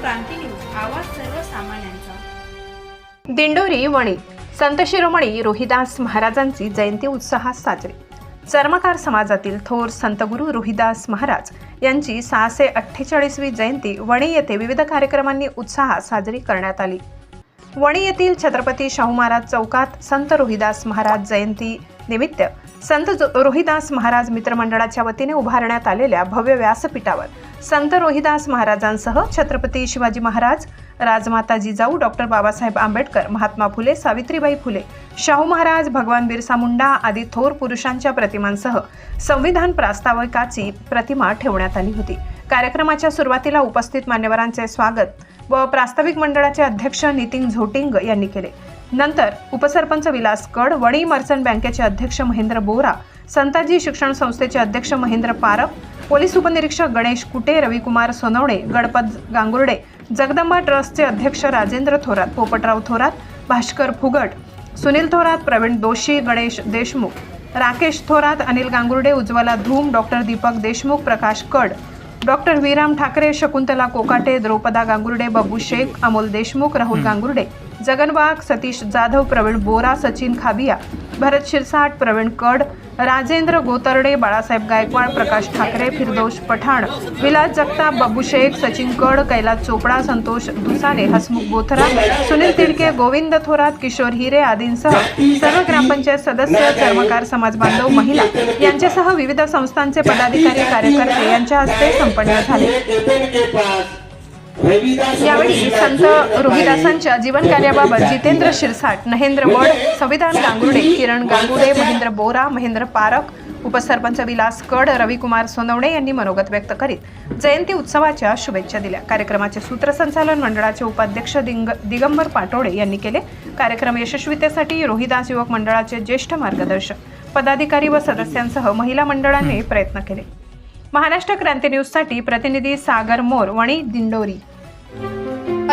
क्रांती news आवाज सर्वसामान्यांचा. दिंडोरी वणी. संत शिरोमणी रोहिदास महाराजांची जयंती उत्साहात साजरी. चर्मकार समाजातील थोर संतगुरू रोहिदास महाराज यांची सहाशे अठ्ठेचाळीसवी जयंती वणी येथे विविध कार्यक्रमांनी उत्साहात साजरी करण्यात आली. वणी येथील छत्रपती शाहू महाराज चौकात संत रोहिदास महाराज जयंती निमित्त संत जो- रोहिदास महाराज मित्रमंडळाच्या वतीने उभारण्यात आलेल्या भव्य व्यासपीठावर संत रोहिदास महाराजांसह छत्रपती शिवाजी महाराज राजमाता जिजाऊ डॉक्टर बाबासाहेब आंबेडकर महात्मा फुले सावित्रीबाई फुले शाहू महाराज भगवान बिरसा मुंडा आदी थोर पुरुषांच्या प्रतिमांसह संविधान प्रास्ताविकाची प्रतिमा ठेवण्यात आली होती. कार्यक्रमाच्या सुरुवातीला उपस्थित मान्यवरांचे स्वागत व प्रास्ताविक मंडळाचे अध्यक्ष नितीन झोटिंग यांनी केले. नंतर उपसरपंच विलास कड वणी मर्चंट बँकेचे अध्यक्ष महेंद्र बोरा संताजी शिक्षण संस्थेचे अध्यक्ष महेंद्र पारप पोलीस उपनिरीक्षक गणेश कुटे रविकुमार सोनवणे गणपत गांगुर्डे जगदंबा ट्रस्टचे अध्यक्ष राजेंद्र थोरात पोपटराव थोरात भास्कर फुगट सुनील थोरात प्रवीण दोशी गणेश देशमुख राकेश थोरात अनिल गांगुर्डे उज्ज्वला धूम डॉक्टर दीपक देशमुख प्रकाश कड डॉक्टर विराम ठाकरे शकुंतला कोकाटे द्रौपदा गांगुर्डे बबू शेख अमोल देशमुख राहुल गांगुर्डे जगन वाघ सतीश जाधव प्रवीण बोरा सचिन खाबिया भरत शिरसाट प्रवीण कड राजेंद्र गोतर्डे बाळासाहेब गायकवाड प्रकाश ठाकरे फिरदोष पठाण विलास जगताप बाबू शेख सचिन कड कैलास चोपडा संतोष दुसाने हसमुख बोथरा सुनील तिडके गोविंद थोरात किशोर हिरे आदींसह सर्व ग्रामपंचायत सदस्य चर्मकार समाज बांधव महिला यांच्यासह विविध संस्थांचे पदाधिकारी कार्यकर्ते यांच्या हस्ते संपन्न झाले. यावेळी संत रोहिदासांच्या जीवन कार्याबाबत जितेंद्र शिरसाट नहेंद्र वड संविधान गांगुर्डे किरण गांगुडे महेंद्र बोरा महेंद्र पारक उपसरपंच विलास कड रविकुमार सोनवणे यांनी मनोगत व्यक्त करीत जयंती उत्सवाच्या शुभेच्छा दिल्या. कार्यक्रमाचे सूत्रसंचालन मंडळाचे उपाध्यक्ष दिंग दिगंबर पाटोडे यांनी केले. कार्यक्रम यशस्वीतेसाठी रोहिदास युवक मंडळाचे ज्येष्ठ मार्गदर्शक पदाधिकारी व सदस्यांसह महिला मंडळांनी प्रयत्न केले. महाराष्ट्र क्रांती न्यूजसाठी प्रतिनिधी सागर मोर वणी दिंडोरी.